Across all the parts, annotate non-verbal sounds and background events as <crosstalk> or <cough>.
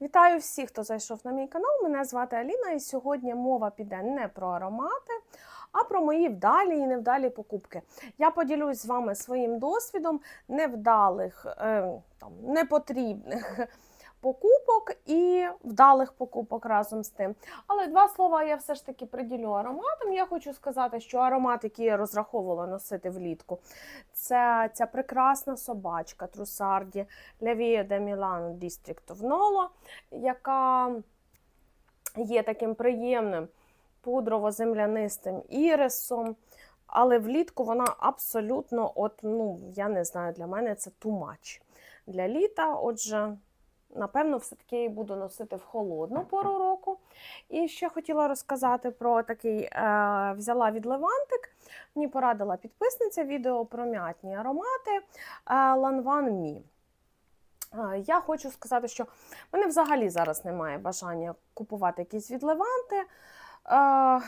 Вітаю всіх, хто зайшов на мій канал. Мене звати Аліна, і сьогодні мова піде не про аромати, а про мої вдалі і невдалі покупки. Я поділюсь з вами своїм досвідом невдалих, е, там, непотрібних покупок і вдалих покупок разом з тим. Але два слова я все ж таки приділю ароматам. Я хочу сказати, що аромат, який я розраховувала носити влітку, це ця прекрасна собачка Трусарді Левія де District of Nolo, яка є таким приємним пудрово-землянистим ірисом. Але влітку вона абсолютно, от, ну, я не знаю, для мене це much для літа. Отже, напевно, все-таки її буду носити в холодну пору року. І ще хотіла розказати про такий е, взяла від Левантик. Мені порадила підписниця відео про м'ятні аромати е, Lanvin Mi. Е, Я хочу сказати, що в мене взагалі зараз немає бажання купувати якісь від Леванти. Е,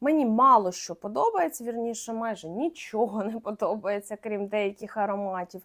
Мені мало що подобається, вірніше, майже нічого <laughs> не подобається, крім деяких ароматів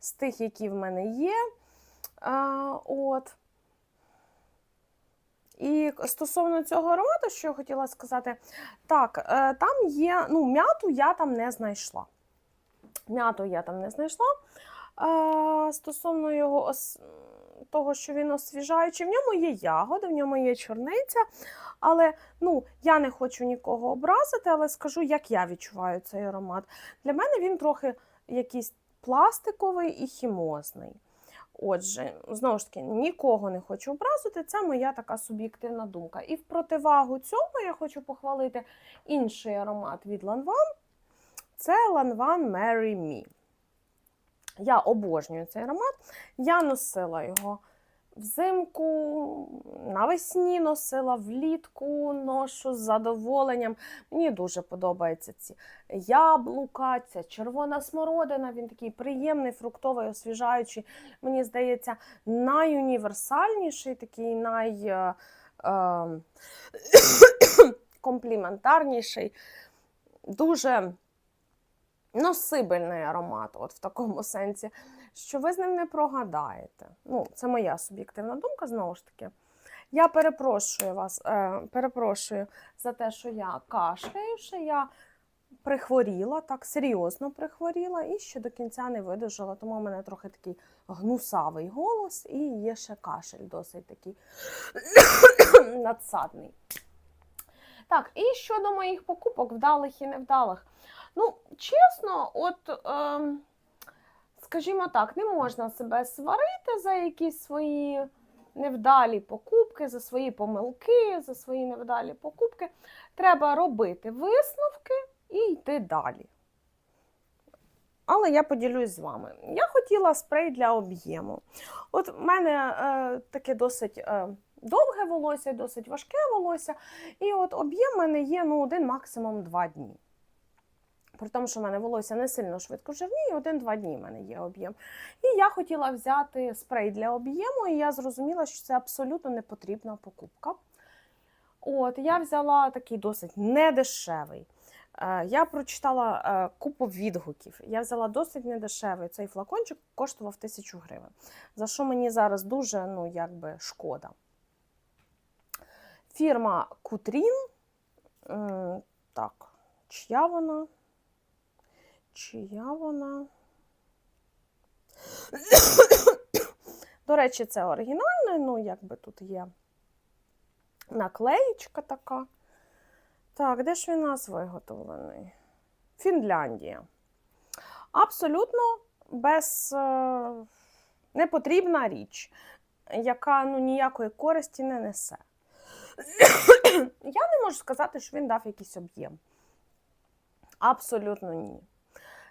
з тих, які в мене є. А, от. І стосовно цього аромату, що я хотіла сказати, так, е, там є, ну, м'яту я там не знайшла. М'яту я там не знайшла. Е, стосовно його того, що він освіжаючий, в ньому є ягоди, в ньому є чорниця. Але ну, я не хочу нікого образити, але скажу, як я відчуваю цей аромат. Для мене він трохи якийсь пластиковий і хімозний. Отже, знову ж таки, нікого не хочу образити, це моя така суб'єктивна думка. І в противагу цьому я хочу похвалити інший аромат від Lanvin. Це Lanvin Marry Me. Я обожнюю цей аромат. Я носила його взимку, навесні носила, влітку ношу з задоволенням. Мені дуже подобаються ці яблука, ця червона смородина. Він такий приємний, фруктовий, освіжаючий. Мені здається, найуніверсальніший, такий най. е, е, <coughs> дуже носибельний аромат, от в такому сенсі, що ви з ним не прогадаєте. Ну, це моя суб'єктивна думка, знову ж таки. Я перепрошую вас, е, перепрошую за те, що я кашляю, що я прихворіла, так серйозно прихворіла і ще до кінця не видужала, тому у мене трохи такий гнусавий голос і є ще кашель досить такий <coughs> надсадний. Так, і щодо моїх покупок, вдалих і невдалих. Ну, чесно, от, ем, скажімо так, не можна себе сварити за якісь свої невдалі покупки, за свої помилки, за свої невдалі покупки. Треба робити висновки і йти далі. Але я поділюсь з вами. Я хотіла спрей для об'єму. От в мене е, таке досить е, довге волосся, досить важке волосся. І от об'єм в мене є ну, один, максимум два дні. При тому, що в мене волосся не сильно швидко жирніє, один-два дні в мене є об'єм. І я хотіла взяти спрей для об'єму, і я зрозуміла, що це абсолютно не потрібна покупка. От, я взяла такий досить недешевий. Е, Я прочитала е, купу відгуків. Я взяла досить недешевий. Цей флакончик коштував тисячу гривень. За що мені зараз дуже ну, якби, шкода. Фірма Кутрін. Так, чия вона? Чия вона? До речі, це оригінальне, ну, якби тут є наклеїчка така. Так, де ж він нас виготовлений? Фінляндія. Абсолютно без е, непотрібна річ, яка ну, ніякої користі не несе. Я не можу сказати, що він дав якийсь об'єм. Абсолютно ні.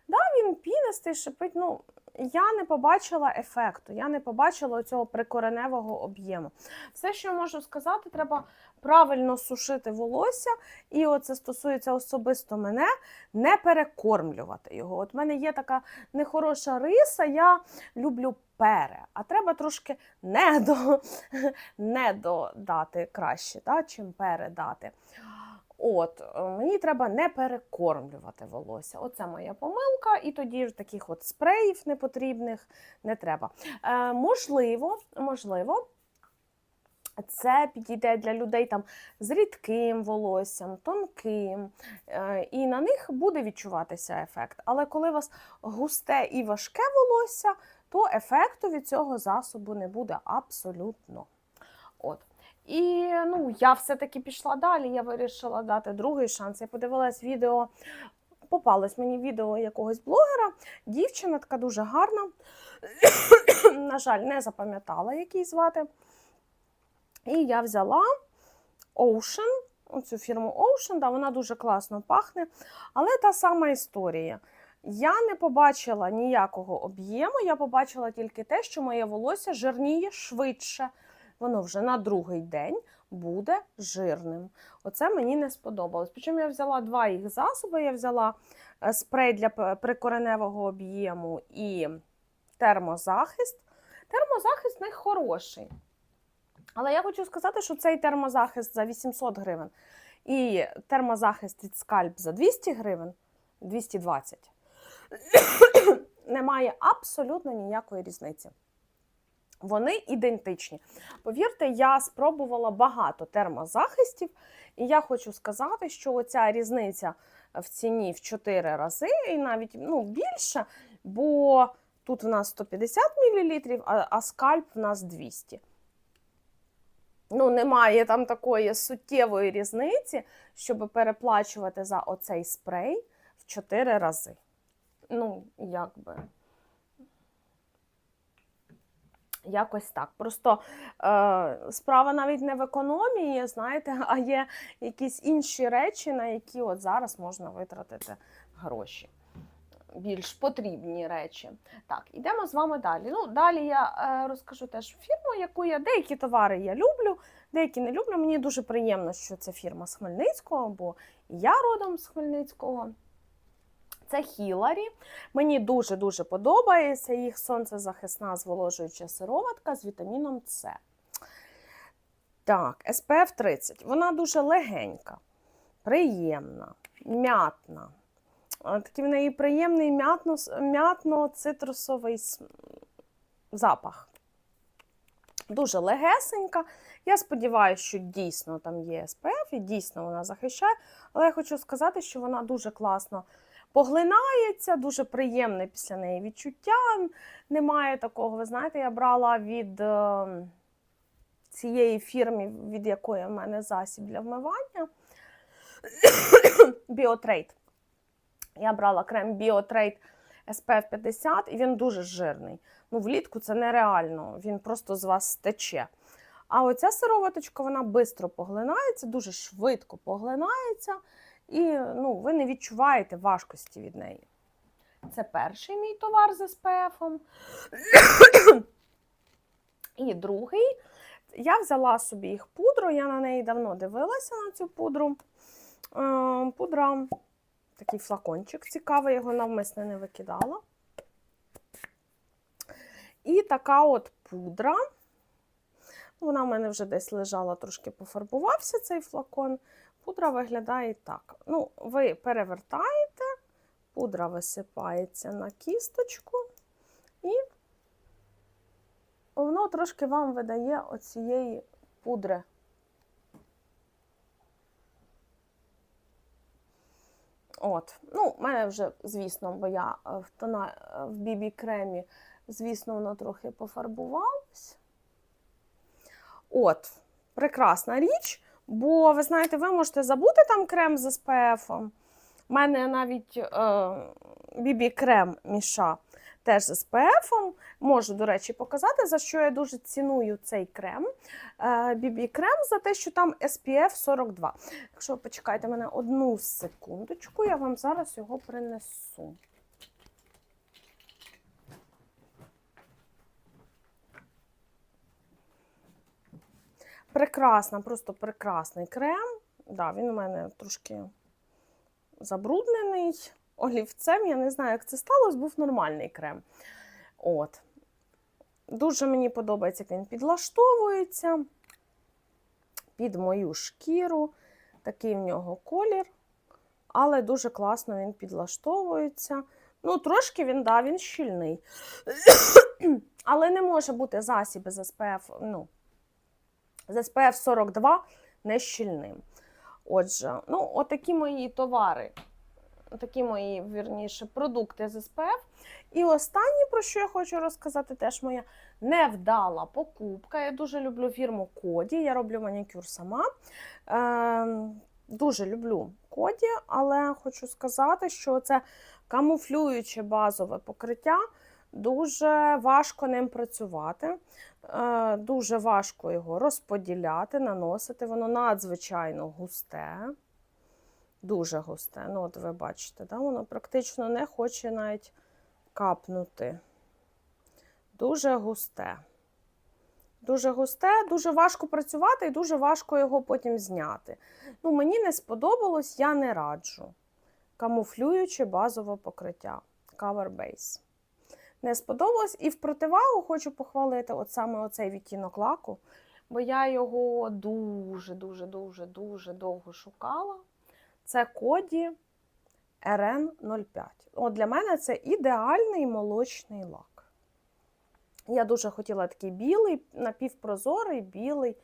Да, він пінистий, шипить. Ну, я не побачила ефекту, я не побачила цього прикореневого об'єму. Все, що можу сказати, треба правильно сушити волосся, і оце стосується особисто мене, не перекормлювати його. От в мене є така нехороша риса, я люблю пере, а треба трошки не, до, <laughs> не додати краще, да, чим передати. От, е, мені треба не перекормлювати волосся. Оце моя помилка, і тоді ж таких от спреїв непотрібних не треба. Е, можливо, можливо, це підійде для людей там з рідким волоссям, тонким, е, і на них буде відчуватися ефект. Але коли у вас густе і важке волосся, то ефекту від цього засобу не буде абсолютно. От. І ну, я все-таки пішла далі, я вирішила дати другий шанс. Я подивилась відео, попалось мені відео якогось блогера. Дівчина така дуже гарна. <coughs> На жаль, не запам'ятала, як її звати. І я взяла Ocean, оцю фірму Ocean, да, вона дуже класно пахне, але та сама історія. Я не побачила ніякого об'єму, я побачила тільки те, що моє волосся жирніє швидше. Воно вже на другий день буде жирним. Оце мені не сподобалось. Причому я взяла два їх засоби. Я взяла е, спрей для прикореневого об'єму і термозахист. Термозахист в них хороший. Але я хочу сказати, що цей термозахист за 800 гривень і термозахист від скальп за 200 гривень 220 <coughs> немає абсолютно ніякої різниці. Вони ідентичні. Повірте, я спробувала багато термозахистів, і я хочу сказати, що оця різниця в ціні в 4 рази, і навіть ну, більше, бо тут в нас 150 мл, а, скальп в нас 200 Ну, немає там такої суттєвої різниці, щоб переплачувати за оцей спрей в 4 рази. Ну, якби. Якось так. Просто е, справа навіть не в економії, знаєте, <laughs> а є якісь інші речі, на які от зараз можна витратити гроші. Більш потрібні речі. Так, ідемо з вами далі. Ну, далі я е, розкажу теж фірму, яку я деякі товари я люблю, деякі не люблю. Мені дуже приємно, що це фірма з Хмельницького, бо я родом з Хмельницького. Це Хіларі. Мені дуже-дуже подобається їх сонцезахисна зволожуюча сироватка з вітаміном С. Так, SPF 30. Вона дуже легенька, приємна, м'ятна. Такий в неї приємний м'ятно, м'ятно-цитрусовий запах. Дуже легесенька. Я сподіваюся, що дійсно там є SPF і дійсно вона захищає. Але я хочу сказати, що вона дуже класно поглинається, дуже приємне після неї відчуття. Немає такого. Ви знаєте, я брала від е, цієї фірми, від якої в мене засіб для вмивання. <coughs> Біотрейд. Я брала крем Біотрейд SPF 50, і він дуже жирний. Ну, влітку це нереально, він просто з вас стече. А оця сироваточка, вона швидко поглинається, дуже швидко поглинається, і ну, ви не відчуваєте важкості від неї. Це перший мій товар з SPF. <coughs> І другий. Я взяла собі їх пудру, я на неї давно дивилася на цю пудру. Е, Пудра, такий флакончик цікавий, його навмисне не викидала. І така от пудра. Вона в мене вже десь лежала, трошки пофарбувався цей флакон. Пудра виглядає так. Ну, ви перевертаєте, пудра висипається на кісточку, і воно трошки вам видає оцієї пудри. От, ну, в мене вже, звісно, бо я е, в тона е, в бібі кремі, звісно, воно трохи пофарбувалось. От, прекрасна річ, бо ви знаєте, ви можете забути там крем з SPF. У мене навіть е, бібі крем міша теж з SPF. Можу, до речі, показати, за що я дуже ціную цей крем. Бібі крем за те, що там SPF 42. Якщо ви почекайте мене одну секундочку, я вам зараз його принесу. Прекрасна, просто прекрасний крем. Да, він у мене трошки забруднений олівцем. Я не знаю, як це сталося, був нормальний крем. От. Дуже мені подобається, як він підлаштовується під мою шкіру. Такий в нього колір, але дуже класно він підлаштовується. Ну, трошки він, да, він щільний. <coughs> Але не може бути засіб з SPF, ну, з SPF 42 не щільним. Отже, ну, отакі мої товари, такі мої, вірніше, продукти з SPF. І останнє, про що я хочу розказати, теж моя невдала покупка. Я дуже люблю фірму Коді, я роблю манікюр сама. Е, дуже люблю Коді, але хочу сказати, що це камуфлююче базове покриття. Дуже важко ним працювати, дуже важко його розподіляти, наносити. Воно надзвичайно густе, дуже густе. Ну, от ви бачите, да? воно практично не хоче навіть капнути. Дуже густе. Дуже густе, дуже важко працювати і дуже важко його потім зняти. Ну, мені не сподобалось, я не раджу. Камуфлююче базове покриття. Cover Base. Не сподобалось. І в противагу хочу похвалити от саме оцей відтінок лаку, бо я його дуже-дуже-дуже дуже довго шукала. Це коді RN05. От для мене це ідеальний молочний лак. Я дуже хотіла такий білий, напівпрозорий, білий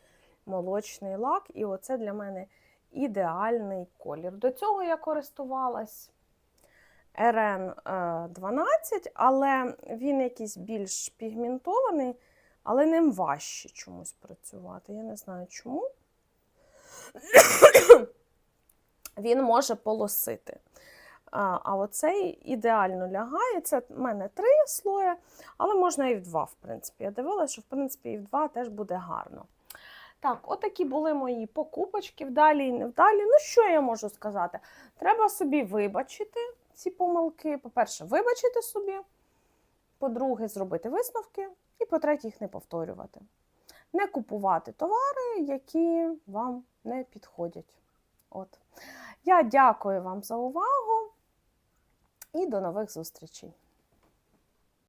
молочний лак, і оце для мене ідеальний колір. До цього я користувалась RN12, але він якийсь більш пігментований, але ним важче чомусь працювати. Я не знаю чому. <coughs> Він може полосити. А, оцей ідеально лягає. Це в мене три слої, але можна і в два, в принципі. Я дивилася, що в принципі і в два теж буде гарно. Так, отакі були мої покупочки вдалі і невдалі. Ну, що я можу сказати? Треба собі вибачити ці помилки. По-перше, вибачити собі. По-друге, зробити висновки. І по-третє, їх не повторювати. Не купувати товари, які вам не підходять. От. Я дякую вам за увагу і до нових зустрічей!